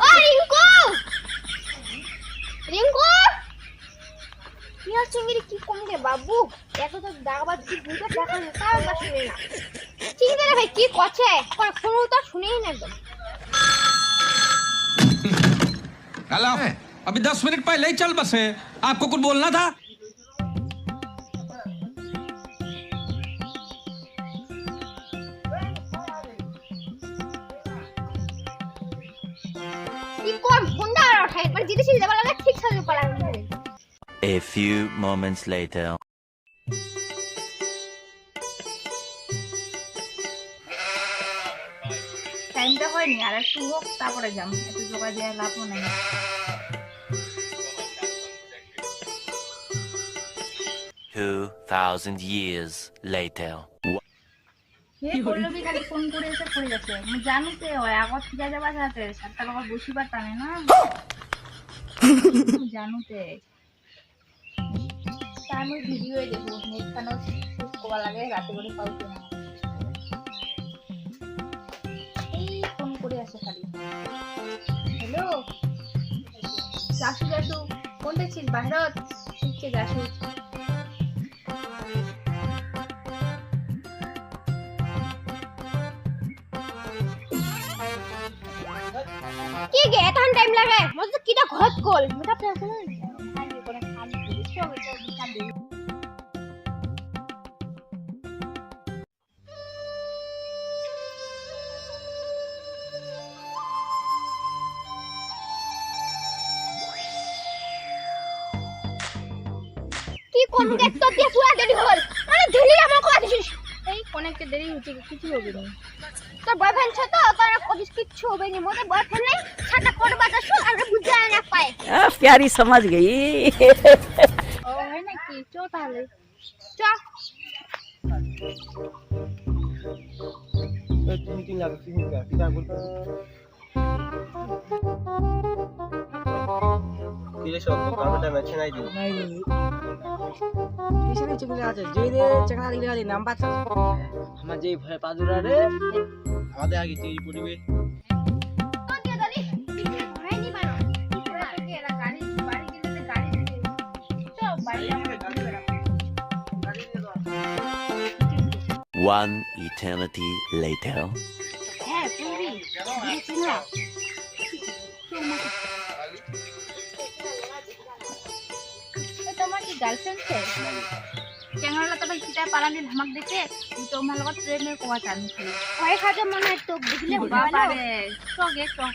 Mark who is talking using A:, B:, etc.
A: ও রিঙ্কু রিঙ্কু কি হচ্ছে মেরে কি কম রে বাবু এত তো দাগাবাদ কি বুঝতে দেখা না তাও তা শুনে না ঠিক আছে ভাই কি করছে কোনো তো শুনেই না একদম
B: हेलो अभी दस मिनट पहले ही चल बसे आपको कुछ बोलना था
A: আর ওঠাই একবার জিতে ছিল দেবার লাগে ঠিক সাজে পড়া
C: A few moments later.
D: টাইমটা হয়নি আর একটু হোক তারপরে যাম একটু জোগাড় দেওয়ার লাভও নেই
C: Two thousand years later.
D: হে পল্লবী খালি ফোন করে এসে পড়ে গেছে আমি জানি তো হয় আগত ঠিক আছে বাসা আছে সাতটা লগত বসিবার টানে না জানোতে তার মই ভিডিওয়ে দেখো নেট খানো শেষ কবা লাগে রাতে করে পাউতে না এই ফোন করে আছে খালি। হ্যালো? যাসু যাসু কোন দেখছিস বাহিরত শিখছে যাসু
A: কি গে এতন টাইম লাগে? যে কিটা ঘৰত গ'ল। মেকআপ আছে না
D: খালি করে খালি করে চল চল খালি
A: কি কম দেখ তো দিয়ে দেরি হল মানে ধুলি আমার কথা দিছিস
D: এই অনেকটা দেরি হচ্ছে কিছু হবে না।
A: তোর বয়ফ্রেন্ড ছ তো তোর কদিস কিচ্ছু হবে না মোদের বয়ফ্রেন্ড নেই। ছাতা করবা তো শুন আমরা বুঝতে না পায়।
E: আহ প্যারি সমাজ গই
D: ও হয় নাকি? চ তাহলে।
A: চ।
F: তুমি কি লাগে? তুমি কি বলতে কি রে সব তো কামটা নাই দিন নাই
E: কিসের চুগলে আছে যেই রে চাকরা দিলে খালি নাম পাচ্ছ আমার যেই ভয় পাদুরা রে
F: আমাদের আগে তুই পড়িবে
A: তো দিয়ে দাদি
D: হ্যাঁ গার্লফ্রেন্ড ছে চ্যাংড়া তো ভাই কিটা পালানি ধামাক দেখে তোমার লগত ট্রেনের কোয়া টানছি
A: ভয় খাতে মনে হয় তো বুঝলে?
D: বাবা রে চগে চগ